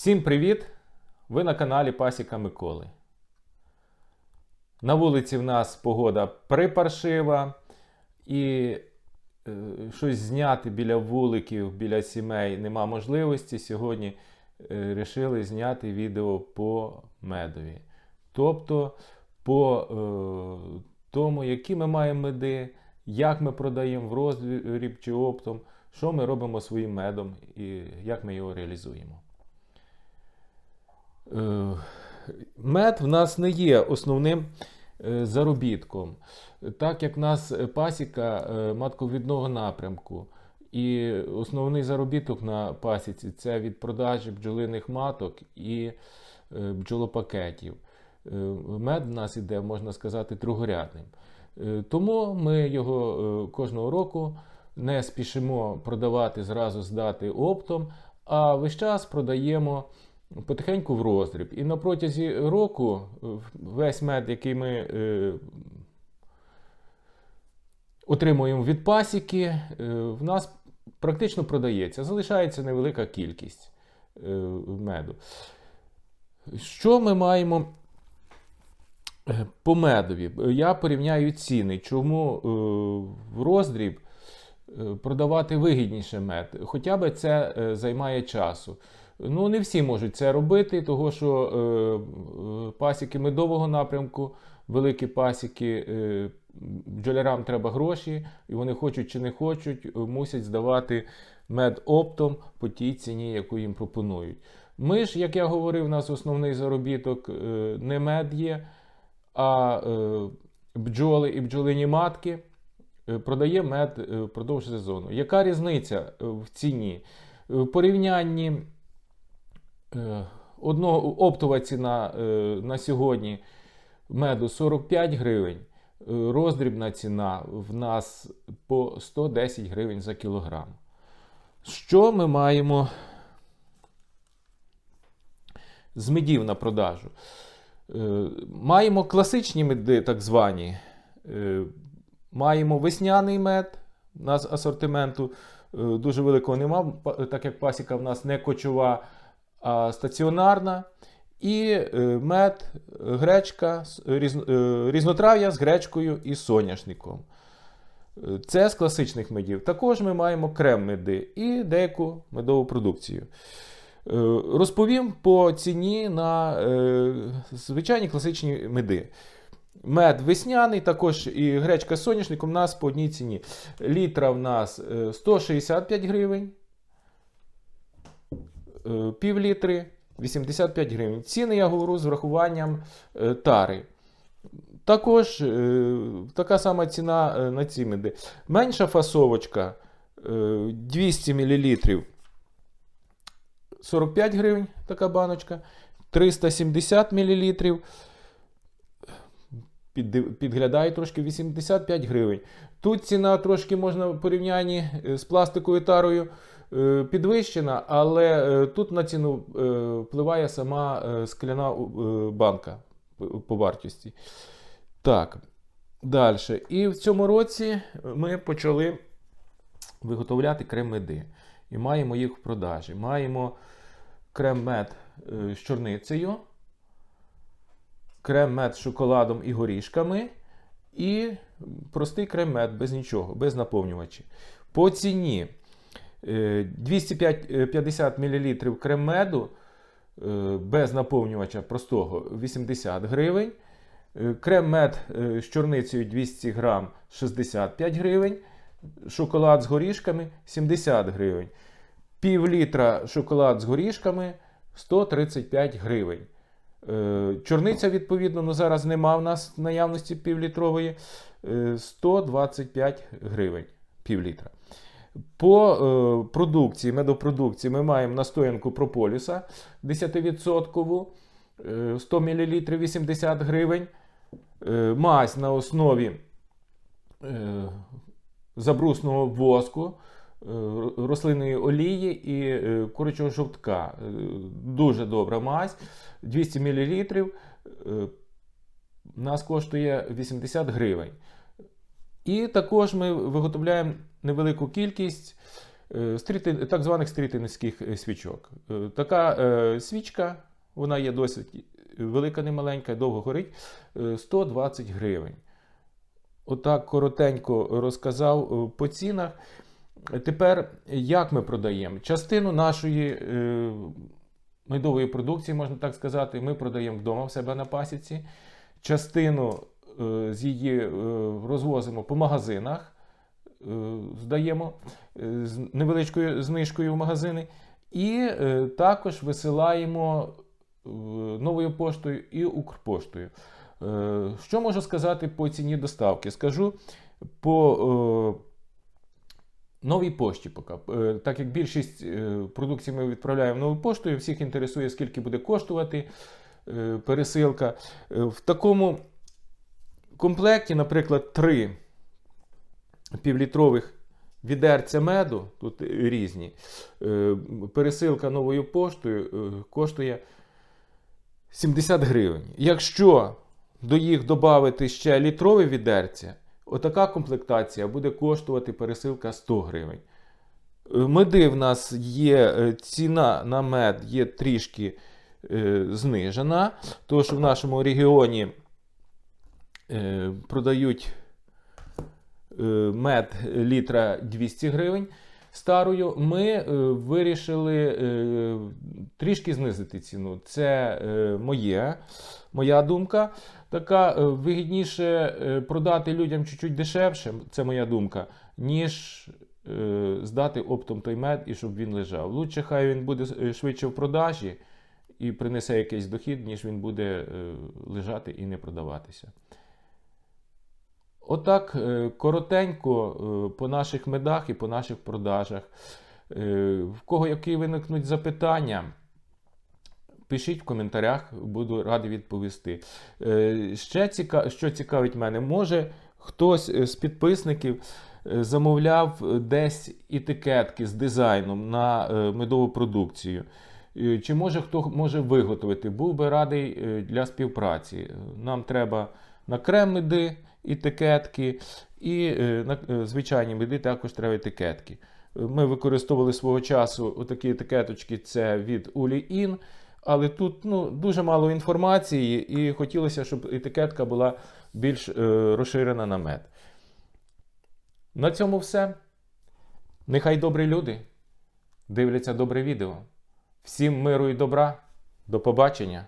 Всім привіт! Ви на каналі Пасіка Миколи. На вулиці в нас погода припаршива і е, щось зняти біля вуликів, біля сімей нема можливості. Сьогодні е, зняти відео по медові. Тобто по е, тому, які ми маємо меди, як ми продаємо в роздріб чи оптом, що ми робимо своїм медом і як ми його реалізуємо. Е, Мед в нас не є основним е, заробітком, так як в нас пасіка е, матковідного напрямку. І основний заробіток на пасіці це від продажі бджолиних маток і бджолопакетів. Мед в нас іде, можна сказати, другорядним. Тому ми його кожного року не спішимо продавати зразу здати оптом, а весь час продаємо потихеньку в роздріб. І на протязі року е, весь мед, який ми е, отримуємо від пасіки, е, в нас практично продається. Залишається невелика кількість е, меду. Що ми маємо е, по медові? Я порівняю ціни, чому е, в роздріб е, продавати вигідніше мед. Хоча б це займає часу. Ну, не всі можуть це робити, тому що е, е, пасіки медового напрямку, великі пасіки, е, бджолярам треба гроші, і вони хочуть чи не хочуть, е, мусять здавати мед оптом по тій ціні, яку їм пропонують. Ми ж, як я говорив, у нас основний заробіток е, не мед є, а е, бджоли і бджолині матки е, продає мед е, впродовж сезону. Яка різниця в ціні? В порівнянні одного оптова ціна е, на сьогодні меду 45 гривень, е, роздрібна ціна в нас по 110 гривень за кілограм. Що ми маємо з медів на продажу? Е, Маємо класичні меди, так звані. Е, Маємо весняний мед. У нас асортименту е, дуже великого нема, так як пасіка в нас не кочова, стаціонарна. І е, мед, гречка, е, різнотрав'я з гречкою і соняшником. Е, Це з класичних медів. Також ми маємо крем-меди і деяку медову продукцію. Розповім по ціні на звичайні класичні меди. Мед весняний, також і гречка з соняшником у нас по одній ціні. Літра в нас е, 165 гривень, пів літри 85 гривень. Ціни я говорю з врахуванням е, тари. Також е, така сама ціна е, на ці меди. Менша фасовочка е, 200 мл 45 гривень така баночка. 370 мл. Під, підглядає трошки 85 гривень. Тут ціна трошки можна в порівнянні е, з пластиковою тарою е, підвищена, але е, тут на ціну е, впливає сама е, скляна е, банка по- вартості. Так, далі. І в цьому році ми почали виготовляти крем-меди. І маємо їх в продажі. Маємо крем-мед е, з чорницею, крем-мед з шоколадом і горішками, і простий крем-мед без нічого, без наповнювачів. По ціні е, 250 мл крем-меду е, без наповнювача простого 80 гривень. Е, Крем-мед е, з чорницею 200 грам 65 гривень. Шоколад з горішками 70 гривень. Пів літра шоколад з горішками 135 гривень. Е, Чорниця, відповідно, ну зараз нема в нас наявності півлітрової. е, 125 гривень пів літра. По е, продукції, медопродукції ми маємо настоянку прополіса 10% е, 100 мл 80 гривень. Е, мазь на основі е, забрусного воску, рослинної олії і курячого жовтка. Дуже добра мазь. 200 мл нас коштує 80 гривень. І також ми виготовляємо невелику кількість е, так званих стрітинських е, свічок. Е, Така свічка, вона є досить велика, немаленька, довго горить, е, 120 гривень. Отак коротенько розказав по цінах. Тепер як ми продаємо? Частину нашої медової продукції, можна так сказати, ми продаємо вдома в себе на пасіці. Частину з її е, розвозимо по магазинах, е, здаємо е, з невеличкою знижкою в магазини. І е, також висилаємо е, новою поштою і Укрпоштою. Е, Що можу сказати по ціні доставки? Скажу по е, новій пошті поки. Е, Так як більшість е, продукції ми відправляємо новою поштою, всіх інтересує, скільки буде коштувати е, пересилка. Е, В такому комплекті, наприклад, три півлітрових відерця меду, тут різні, е, пересилка новою поштою е, коштує 70 гривень. Якщо до їх додати ще літрове відерця, отака комплектація буде коштувати пересилка 100 гривень. Е, Меди в нас є, ціна на мед є трішки е, знижена, тому що в нашому регіоні продають е, мед літра 200 гривень старою. Ми е, вирішили е, трішки знизити ціну. Це е, моє, моя думка. Така е, вигідніше е, продати людям чуть-чуть дешевше, це моя думка, ніж е, здати оптом той мед і щоб він лежав. Лучше хай він буде е, швидше в продажі і принесе якийсь дохід, ніж він буде е, лежати і не продаватися. Отак, е, коротенько е, по наших медах і по наших продажах. Е, В кого які виникнуть запитання, пишіть в коментарях, буду радий відповісти. Ще ціка... що цікавить мене, може хтось з підписників замовляв десь етикетки з дизайном на медову продукцію. Чи може хто може виготовити? Був би радий для співпраці. Нам треба на крем меди етикетки, і е, на е, звичайні меди також треба етикетки. Ми використовували свого часу отакі етикеточки, це від Uli-In, але тут ну, дуже мало інформації, і хотілося, щоб етикетка була більш е, розширена на мед. На цьому все. Нехай добрі люди дивляться добре відео. Всім миру і добра. До побачення!